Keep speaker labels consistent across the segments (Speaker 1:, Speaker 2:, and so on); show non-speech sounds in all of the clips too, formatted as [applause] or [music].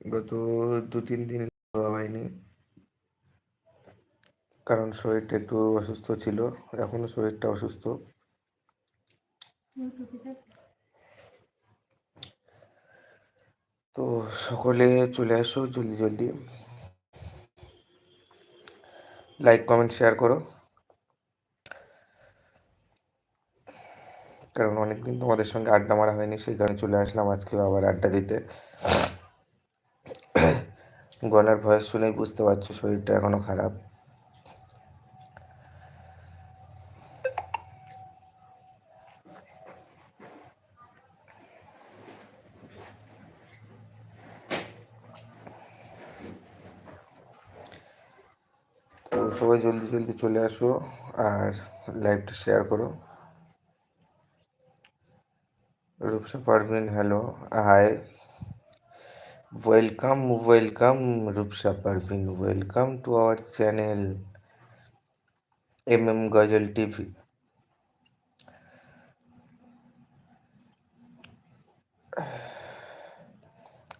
Speaker 1: গত দু তিন দিন খাওয়া হয়নি। কারণ শরীরটা একটু অসুস্থ ছিল, এখনও শরীরটা অসুস্থ। তো সকলে চলে আসো জলদি জলদি। লাইক কমেন্ট শেয়ার করো। কারণ অনেকদিন তোমাদের সঙ্গে আড্ডা মারা হয়নি, সেই কারণে চলে আসলাম আজকে আবার আড্ডা দিতে। গলার ভয়েস শুনেই বুঝতে পারছ শরীরটা এখনও খারাপ। সবাই জলদি জলদি চলে আসো আর লাইভটা শেয়ার করো। Rupsa Parvin hello hi welcome welcome Rupsa Parvin welcome to our channel M M Ghazal TV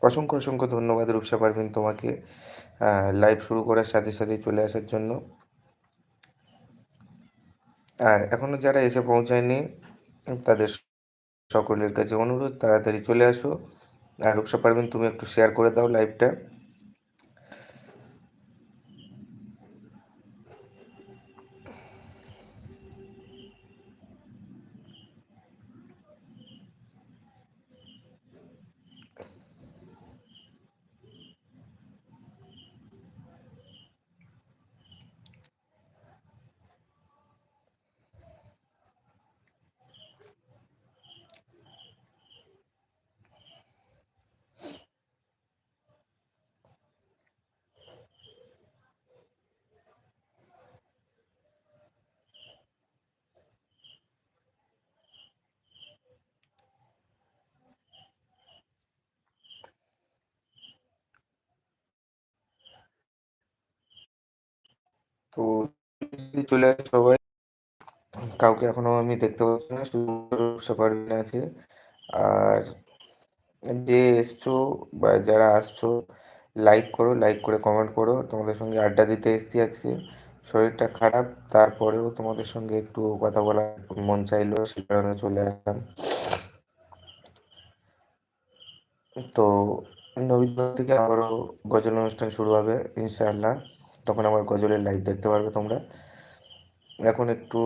Speaker 1: অসংখ্য অসংখ্য ধন্যবাদ রূপসা পারভিন তোমাকে লাইভ শুরু করার সাথে সাথে চলে আসার জন্য। আর এখনও যারা এসে পৌঁছায়নি, তাদের সকলের কাছে অনুরোধ, তাড়াতাড়ি চলে আসো। আর রূপসা পারবেন তুমি একটু শেয়ার করে দাও লাইভটা তো চলে সবাই। কাউকে এখনও আমি দেখতে পাচ্ছি না, শুধু পারভিন আছে। আর যে এসছো বা যারা আসছো লাইক করো লাইক করে কমেন্ট করো। তোমাদের সঙ্গে আড্ডা দিতে এসছি আজকে। শরীরটা খারাপ, তারপরেও তোমাদের সঙ্গে একটু কথা বলা, মন চাইলো সে কারণে চলে আসলাম। তো নবীনগর থেকে আবারও গজল অনুষ্ঠান শুরু হবে, ইনশাআল্লাহ। তখন আবার গজলের লাইভ দেখতে পারবে তোমরা। এখন একটু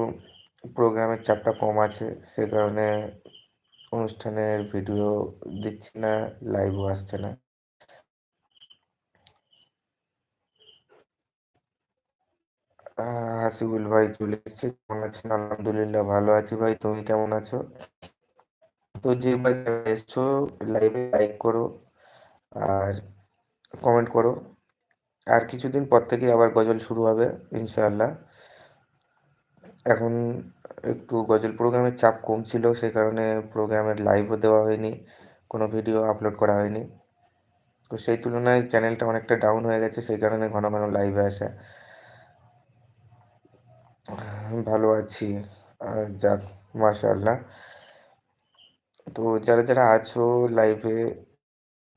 Speaker 1: প্রোগ্রামের চাপটা কম আছে, সে কারণে অনুষ্ঠানের ভিডিও দিচ্ছি না লাইভও আসছে না। হাসিবুল ভাই চলে এসছে, কেমন আছেন? আলহামদুলিল্লাহ ভালো আছি ভাই, তুমি কেমন আছো? তো যে ভাই এসছো লাইভে লাইক করো আর কমেন্ট করো। আর কিছুদিন পর থেকে আবার গজল শুরু হবে, ইনশাআল্লাহ। এখন একটু গজল প্রোগ্রামের চাপ কম ছিল সে কারণে প্রোগ্রামের লাইভও দেওয়া হয়নি, কোনো ভিডিও আপলোড করা হয়নি। তো সেই তুলনায় চ্যানেলটা অনেকটা ডাউন হয়ে গেছে, সেই কারণে ঘন ঘন লাইভে আসা। ভালো আছি যাক, মাশাআল্লাহ। তো যারা যারা আছো লাইভে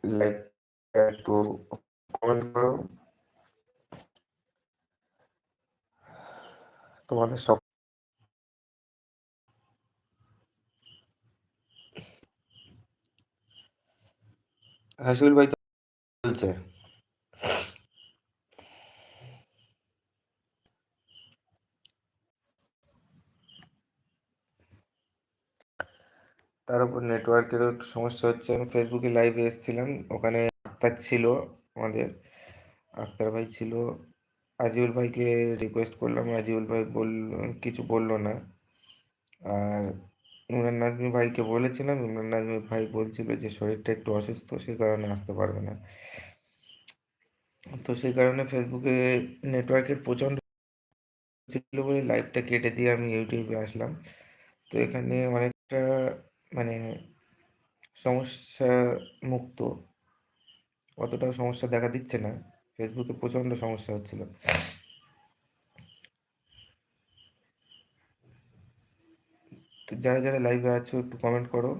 Speaker 1: লাইভ একটু কমেন্ট করো। তোমাদের সব ভাই বলছে। তার উপর নেটওয়ার্কেরও সমস্যা হচ্ছে। আমি ফেসবুকে লাইভে এসেছিলাম। ওখানে আক্তার ছিল আমাদের। আক্তার ভাই ছিল। আজিউল ভাইকে রিকোয়েস্ট করলাম, আজিউল ভাই বল, কিছু বলল না। আর ইমরান নাজমি ভাইকে বলেছিলাম, ইমরান নাজমি ভাই বলছিল যে শরীরটা একটু অসুস্থ সেই কারণে আসতে পারবে না। তো সেই কারণে ফেসবুকে নেটওয়ার্কের প্রচণ্ড ছিল বলে লাইভটা কেটে দিয়ে আমি ইউটিউবে আসলাম। তো এখানে অনেকটা মানে সমস্যা মুক্ত। অতটাও সমস্যা দেখা দিচ্ছে না। ফেসবুকে প্রচণ্ড সমস্যা হচ্ছিল। তো যারা যারা লাইভে আছো, একটু কমেন্ট করো।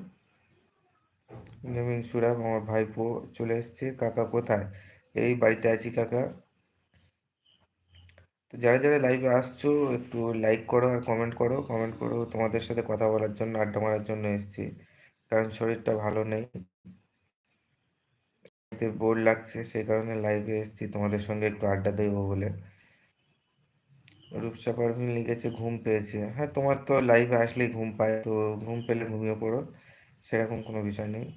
Speaker 1: গেমিং সুরাব আমার ভাইপো চলে এসছে। কাকা কোথায়? এই বাড়িতে আছি কাকা। তো যারা যারা লাইভে আসছো, একটু লাইক করো আর কমেন্ট করো। কমেন্ট করো তোমাদের সাথে কথা বলার জন্য, আড্ডা মারার জন্য এসেছি। কারণ শরীরটা ভালো নেই। বোর লাগছে, সেই কারণে লাইভে এসেছি। তোমাদের সঙ্গে একটু আড্ডা দেবো বলে। রূপসা পারভিন লিখেছে, ঘুম পেয়েছে। হ্যাঁ তোমার তো লাইভে আসলেই ঘুম পায়, তো ঘুম পেলে ঘুমিয়ে পড়ো, সেরকম কোনো বিষয় নেই।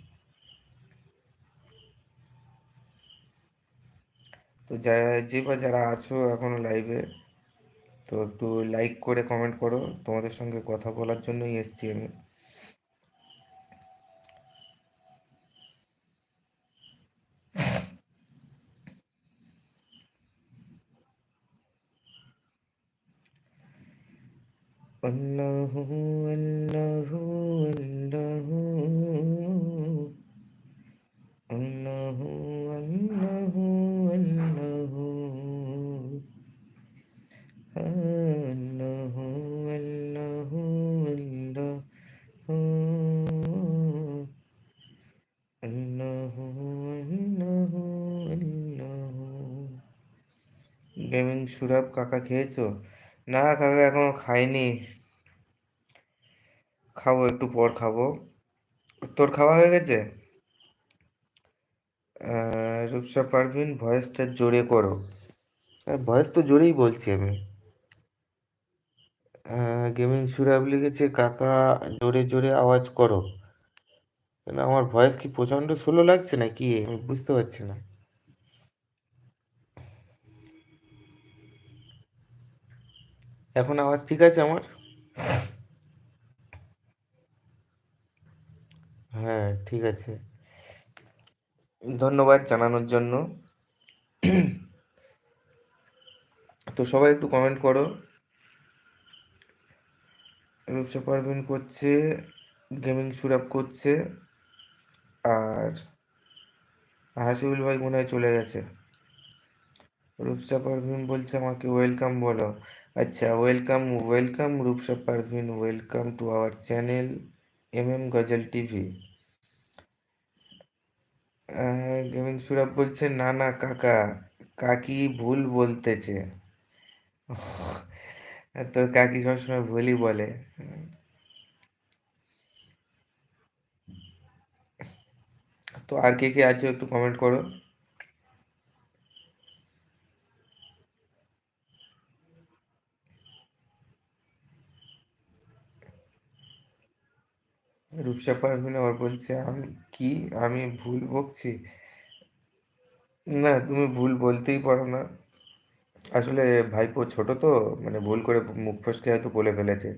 Speaker 1: তো যারা যে বা যারা আছো এখনও লাইভে তো একটু লাইক করে কমেন্ট করো। তোমাদের সঙ্গে কথা বলার জন্যই এসেছি আমি। আল্লাহ আল্লাহ আল্লাহ আল্লাহ আল্লাহ আল্লাহ আল্লাহ আল্লাহ আল্লাহ আল্লাহ আল্লাহ গেমিং সুরাব কাকা খেয়েছো না কাকা এখনও খাইনি খাব, একটু পর খাব। তোর খাওয়া হয়ে গেছে? রূপসা পারভিন, ভয়েসটা জোরে করো। ভয়েস তো জোরেই বলছি আমি। গেমিং সুরাব লিখেছে, কাকা, জোরে জোরে আওয়াজ করো। কেন, আমার ভয়েস কি প্রচণ্ড স্লো লাগছে না কি আমি বুঝতে পারছি না। এখন আওয়াজ ঠিক আছে আমার? হ্যাঁ ঠিক আছে। ধন্যবাদ জানানোর জন্য। তো সবাই একটু কমেন্ট করো। রূপসা পারভিন করছে গেমিং সুরাপ করছে, আর হাসিবুল ভাই মনে হয় চলে গেছে। রূপসা পারভিন বলছে আমাকে ওয়েলকাম বলো। আচ্ছা welcome welcome Rupsa Parvin welcome to our channel M M Ghazal TV gaming Surab বলছে, না না, কাকা, কাকি ভুল বলতেছে। তোর কাকি সবসময় ভুলই বলে। তো আর কে কে আছে একটু কমেন্ট করো। রূপসা পারভিন আবার বলছে, আমি কি? আমি ভুল বকছি? না, তুমি ভুল বলতেই পারো না। আসলে ভাইপো ছোট তো মানে ভুল করে মুখ ফসকে হয়তো বলে ফেলেছে।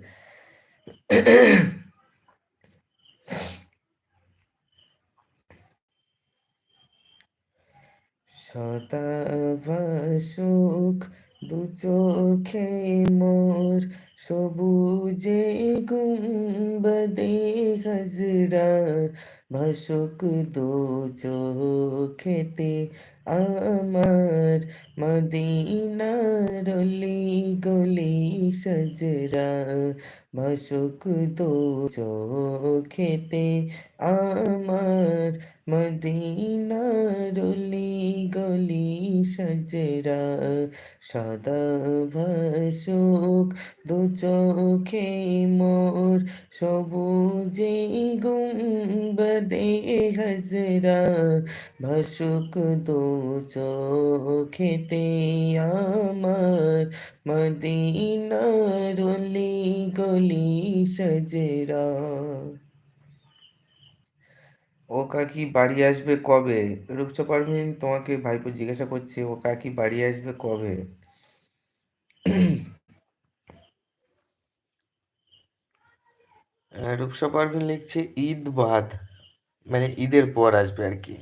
Speaker 1: সদা ভাসুক দু চোখে মোর সবুজে গুম্বদে হজরার ভাসুক দো চোখেতে আমার মদিনার গলি সজরা। ভাসুক দু চোখেতে আমার মদিনার গলি সজরা, সদা ভাসুক দু চোখে মোর সবুজে গুম্বদে হজরা, ভাসুক দু চোখেতে আমার মদিনার গলি সজরা ও কাকি বাড়ি আসবে কবে? রূপসা পারভিন তোমাকে ভাইপো জিজ্ঞাসা করছে ও কাকি বাড়ি আসবে কবে? রূপসা পারভিন লিখছে ঈদ বাদ মানে ঈদের পর আসবে আর কি।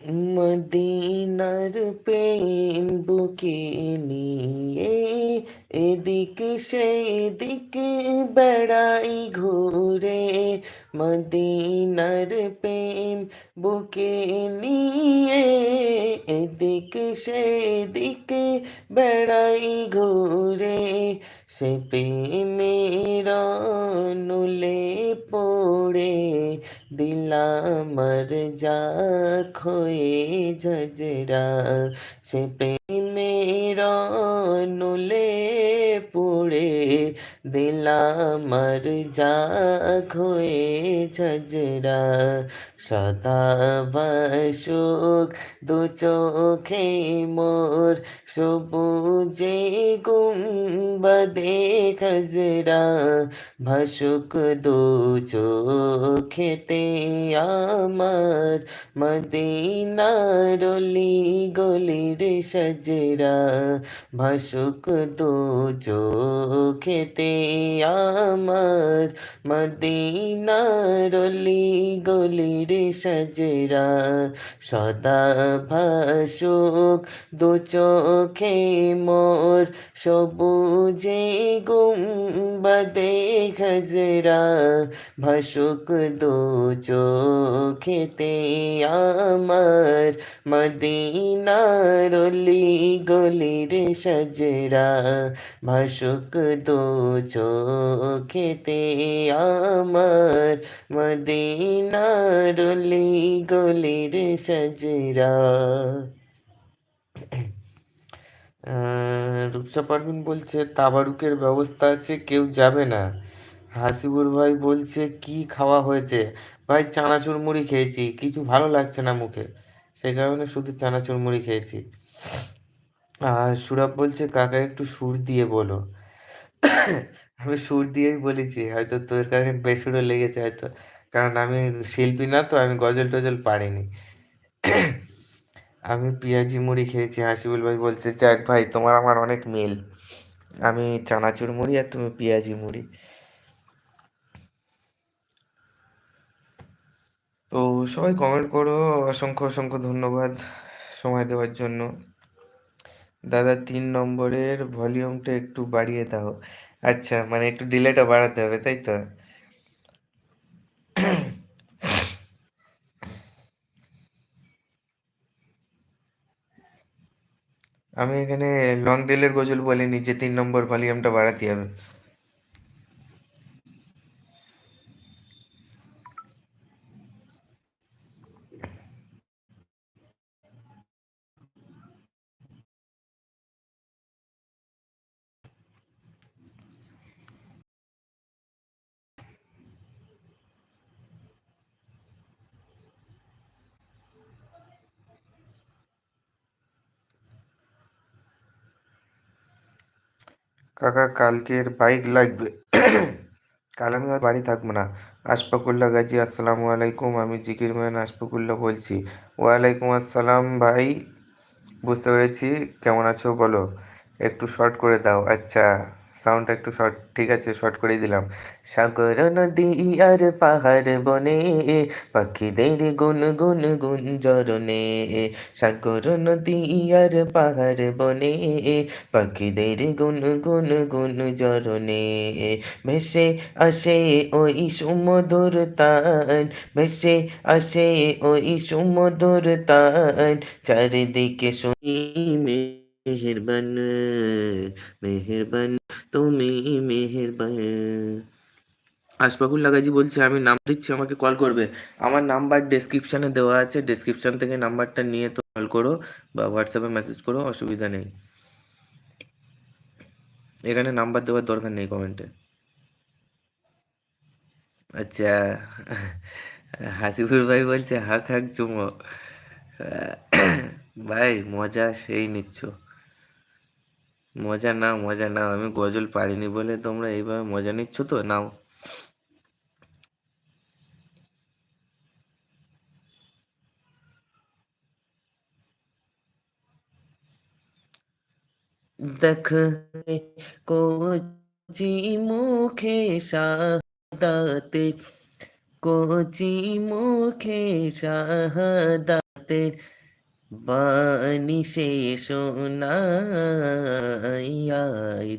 Speaker 1: মদিনার প্রেম বুকে নিয়ে এদিক সেদিক বেড়াই ঘুরে মদিনার প্রেম বুকে নিয়ে এদিক সেদিক বেড়াই ঘুরে সে প্রেমের নুলে পড়ে দিলাম যা খয়ে ঝজরা সে প্রেমের নুলে পুড়ে দিলামর যা খয়ে ঝজরা সদা বাসুক, দু চোখে মোর সবুজে গুম্বদে খজরা ভাসুক দু চোখেতে আমার মদিনার অলি গলির সজরা। ভাসুক দু চোখেতে আমার মদিনার অলি গলির সজরা, সদা ভাসুক, দু চোখে মোর সবুজে গুম্বদে খজরা ভাসুক দু চোখেতে আমার মদিনার গলির সজরা, ভাসুক দু চোখেতে আমার মদিনার অলি গলির সজরা রূপসা পারভিন বলছে, তাবারুকের ব্যবস্থা আছে, কেউ যাবে না। হাসিবুর ভাই বলছে, কি খাওয়া হয়েছে? ভাই চানাচুর মুড়ি খেয়েছি, কিছু ভালো লাগছে না মুখে। সেই কারণে শুধু চানাচুর মুড়ি খেয়েছি। আর সুরাব বলছে, কাকা, একটু সুর দিয়ে বলো। [coughs] আমি সুর দিয়েই বলেছি, হয়তো তোর কাছে বেসুরও লেগেছে, হয়তো কারণ আমি শিল্পী না তো আমি গজল টজল পারিনি। আমি পেঁয়াজি মুড়ি খেয়েছি হাসিবুল ভাই বলছে, যাক ভাই, তোমার আমার অনেক মিল। আমি চানাচুর মুড়ি আর তুমি পেঁয়াজি মুড়ি। তো সবাই কমেন্ট করো, অসংখ্য অসংখ্য ধন্যবাদ সময় দেওয়ার জন্য। দাদা, তিন নম্বরের ভলিউমটা একটু বাড়িয়ে দাও। আচ্ছা মানে একটু ডিলেটা বাড়াতে হবে, তাই তো? আমি এখানে লং ডিলের গজল বলিনি যে তিন নম্বর ভলিউমটা বাড়াতে হবে। কাকা, কালকের বাইক লাগবে। কাল আমি আর বাড়ি থাকব না। আশফাকুল্লা গাজি, আসসালামু আলাইকুম। আমি জিকির ম্যান আশফাকুল্লা বলছি। ওয়ালাইকুম আসসালাম ভাই। বুঝতে পেরেছি। কেমন আছো বলো? একটু শর্ট করে দাও। আচ্ছা। সাউন্ডটা একটু শর্ট ঠিক আছে শর্ট করে দিলাম। সাগর নদী আর পাহাড় বনে, পাখিদের গুন গুন গুন জরনে সাগর নদী আর পাহাড় বনে, পাখিদের গুন গুন গুন জরনে ভেসে আসে ওই সুমধুর তান, ভেসে আসে ওই সুমধুর তান। চারিদিকে শুনি মেহেরবান মেহেরবান, তুমি মেহেরবান। আশফাকুল লাগাজি বলছে, আমি নাম দিচ্ছি, আমাকে কল করবে। আমার নাম্বার ডেসক্রিপশানে দেওয়া আছে। ডেসক্রিপশান থেকে নাম্বারটা নিয়ে তো কল করো বা হোয়াটসঅ্যাপে মেসেজ করো, অসুবিধা নেই। এখানে নাম্বার দেওয়ার দরকার নেই কমেন্টে আচ্ছা হাসিবুর ভাই বলছে, হাক হাক, চুমো। ভাই, মজা, সেই নিচ্ছ। মজা নাও মজা নাও। আমি গজল পারিনি বলে তোমরা এইভাবে মজা নিচ্ছ তো? নাও। দেখ কোচি মুখে শাহাদাতে, কোচি মুখে শাহাদাতে বাণী সে শোনাই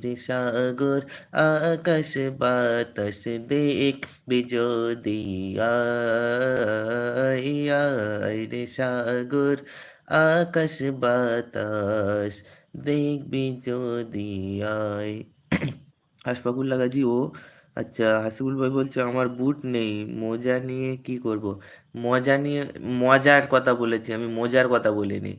Speaker 1: রে সাগর আকাশ বাতাস দেখ বিজোদিয়া রে সাগর আকাশ বাতাস দেখবি যদি আয় হাসপাকুল্লা গাজী ও আচ্ছা হাসিবুল ভাই বলছে আমার বুট নেই, মোজা নিয়ে কি করব? মজা নিয়ে, মজার কথা বলেছি, আমি মজার কথা বলিনি।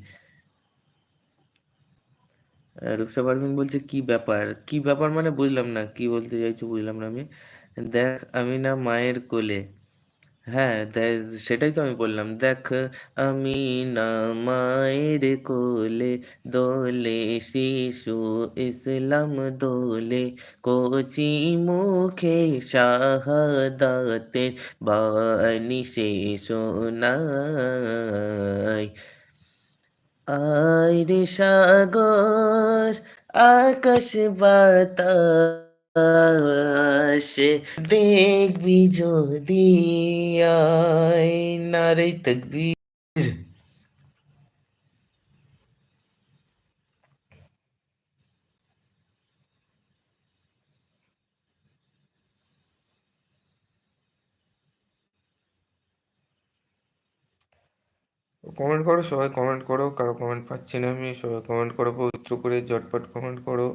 Speaker 1: রূপসা পারভিন বলছে, কি ব্যাপার? কি ব্যাপার মানে বুঝলাম না, কি বলতে চাইছো বুঝলাম না আমি। দেখ, আমি না মায়ের কোলে হ্যাঁ সেটাই তো আমি বললাম। দেখ, আমি না মায়ের কোলে দোলে, শিশু ইসলাম দোলে কচি মুখে শাহাদাতের বাণী সে শোনায় আইরে সাগর, আকাশ বাতাস দেখবি যদি নারে তকবীর। কমেন্ট করো, সবাই কমেন্ট করো, কারও কমেন্ট পাচ্ছি না আমি, সবাই কমেন্ট করো, পবিত্র করে জটপট কমেন্ট করো।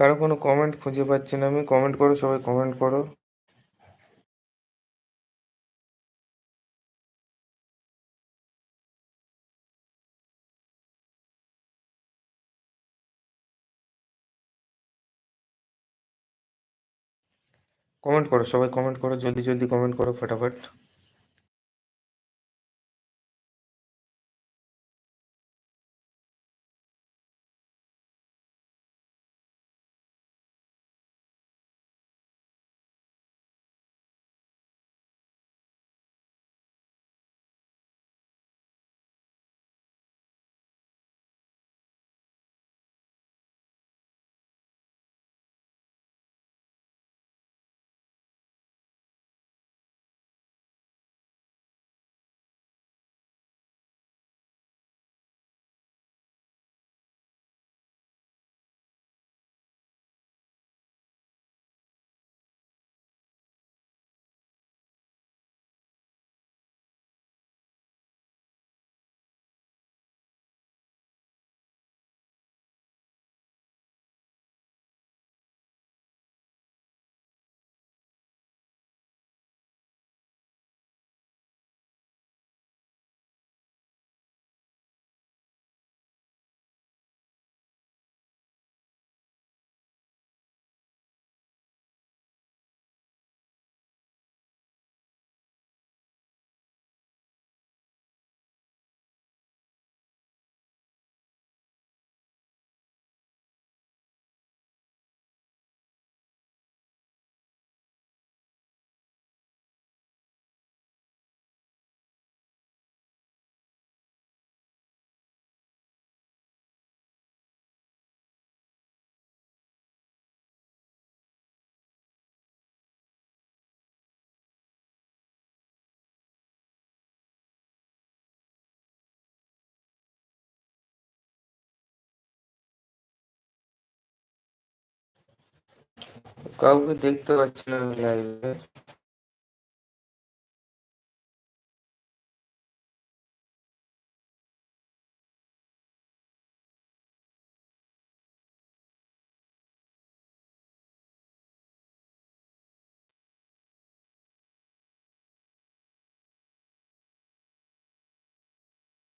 Speaker 1: কারও কোনো কমেন্ট খুঁজে পাচ্ছি না আমি। কমেন্ট করো, সবাই কমেন্ট করো। কমেন্ট করো, সবাই কমেন্ট করো, জলদি জলদি কমেন্ট করো, ফটাফট। কাউকে দেখতে পাচ্ছি না লাইভে